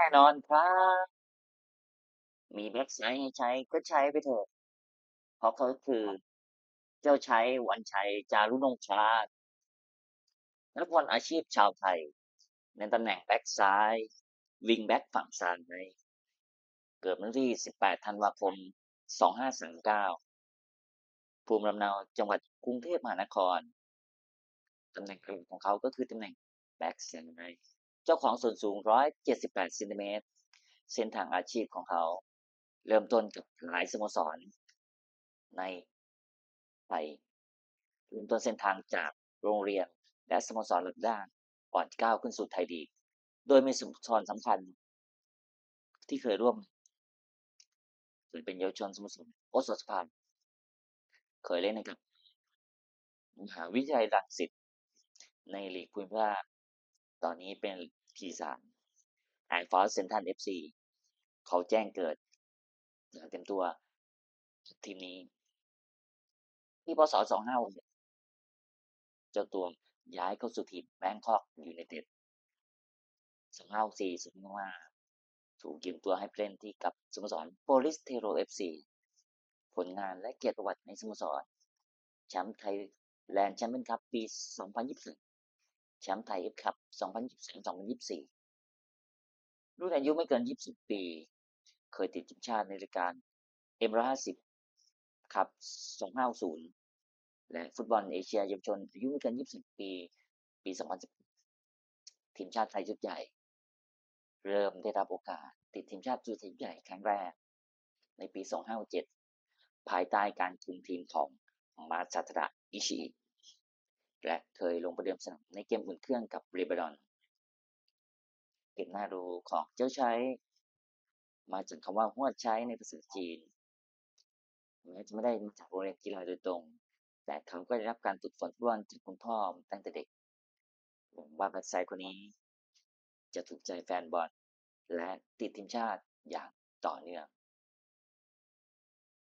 แน่นอนครับ มีแบ็กไซด์ให้ใช้ก็ใช้ไปเถอะ เพราะเขาคือเจ้าชัยวันชัย จารุนงคลาสนักบอลอาชีพชาวไทย ในตำแหน่งแบ็กซ้าย วิงแบ็กฝั่งซ้ายเกิดวันที่ 18 ธันวาคม 2539 ภูมิลำเนาจังหวัดกรุงเทพมหานคร ตำแหน่งหลักของเขาก็คือตำแหน่งแบ็กซ้าย เจ้าของส่วนสูง 178เซนติเมตรเส้นทางอาชีพของเขา เริ่มต้นกับหลายสโมสร ในไทยเริ่มต้นเส้นทางจากโรงเรียนและสโมสรระดับล่างก่อนก้าวขึ้นสู่ไทยลีโดยมีสโมสรสำคัญ ที่เคยร่วมเคยเป็นเยาวชนสโมสรโอสถสภาเคยเล่นให้กับมหาวิทยาลัยรังสิตในลีกภูมิภาค ตอนนี้เป็นทีสามไอฟอสเซนทันเอฟซีเขาแจ้งเกิดย่างเต็มตัว ทีมนี้ ที่พศ256เจ้าตัวย้ายเข้าสู่ทีมแบงคอกยูไนเต็ด254 255ถูกยืมตัวให้เล่นที่กับสโมสรโปลิสเทโรเอฟซีผลงานและเกียรติประวัติในสโมสรแชมป์ไทยแลนด์แชมเปี้ยนคัพปี 2024 แชมป์ไทยเอฟคัพ2023-2024 รุ่นอายุไม่เกิน 20 ปี เคยติดทีมชาติในรายการเอ็มร้อยห้าสิบครับ2560และฟุตบอลเอเชียเยาวชนอายุไม่เกิน 20 ปี ปี 2010 ทีมชาติไทยชุดใหญ่ เริ่มได้รับโอกาสติดทีมชาติชุดใหญ่ครั้งแรก ในปี 2567 ภายใต้การคุมทีมของมาซาตระอิชิ และเคยลงประเดิมสนามในเกมอุ่นเครื่องกับเลบานอนเก็บหน้าดูของเจ้าใช้ มาจากคำว่าหัวใช้ในภาษาจีนแม้จะไม่ได้มาจากโรงเรียนกีฬาโดยตรง แต่เขาก็ได้รับการฝึกฝนฟุตบอลจากคุณพ่อตั้งแต่เด็กหวังว่าแบ็คไซด์คนนี้ จะถูกใจแฟนบอลและติดทีมชาติอย่างต่อเนื่อง